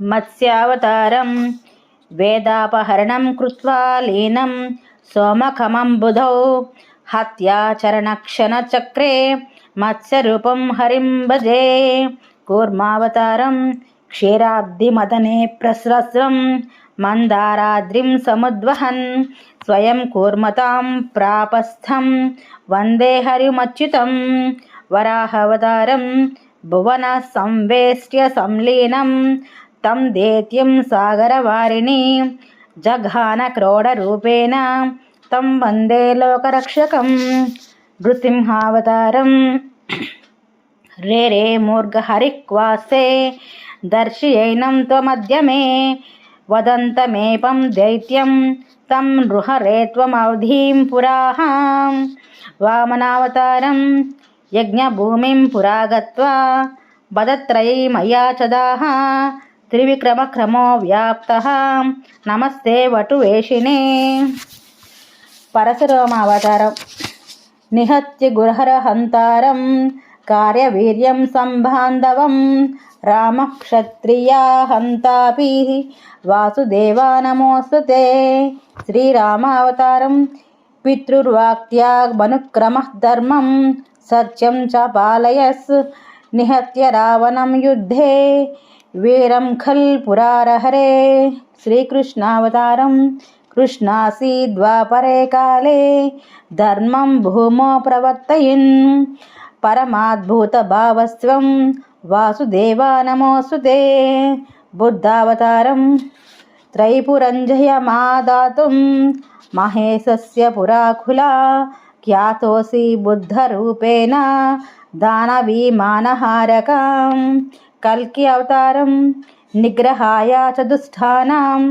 మత్స్యావతారం వేదాపహరణం కృత్వా లీనం సోమఖమం బుధౌ హత్యాచరణక్షణచక్రే మత్స్యరూపం హరిం భజే కూర్మావతారం క్షీరాబ్దిమదనే ప్రస్రస్రం మందారాద్రిం సముద్వహన్ స్వయం కూర్మతాం ప్రాపస్థం వందే హరిమచ్యుతం వరాహవతారం భువన సంవేష్ట్య సంలీనం తం దేత్యం సాగరవారిణి జఘాన క్రోడరూపేణ తం వందే లోకరక్షకం నృసింహావతారం రే రే మూర్ఘహరిక్వాసే దర్శయైనం త్వమద్య మే వదంతమేపం దైత్యం తం నృహరే త్వమవధీం పురాः వామనావతారం యజ్ఞభూమిం పురాగత్వా వదత్రయీ మయా చదాహ త్రివిక్రమక్రమో వ్యాప్త నమస్తే వటు వేషిణే. పరశురామావతారం. నిహత్య గురహర హంతారం కార్యవీర్యం సంబాంధవం రామక్షత్రియా హంతాపి వాసుదేవానమోస్తుతే శ్రీరామావతారం. పితృర్వాక్త్యా మనుక్రమ ధర్మం సత్యం చ పాలయస్. నిహత్య రావణం యుద్ధే. వీరం ఖల్ పురారహరే శ్రీకృష్ణావతారం కృష్ణాసీ ద్వాపరే కాలే ధర్మం భూమో ప్రవర్తయిన్ పరమాద్భుత భావస్వం వాసుదేవా నమోసుదే బుద్ధావతారం త్రైపురంజయ మాదాతుం మహేశస్య పురాకులా ఖ్యాతోసి బుద్ధరూపేణ దానభీమానహారకాం కల్కి అవతారం నిగ్రహాయ చతుష్టానాం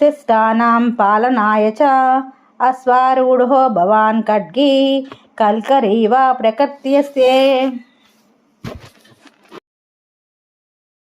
శిష్టానాం పాలనాయ చ అశ్వారూఢో భవాన్ ఖడ్గీ కల్కరీవ ప్రకర్త్యస్తే.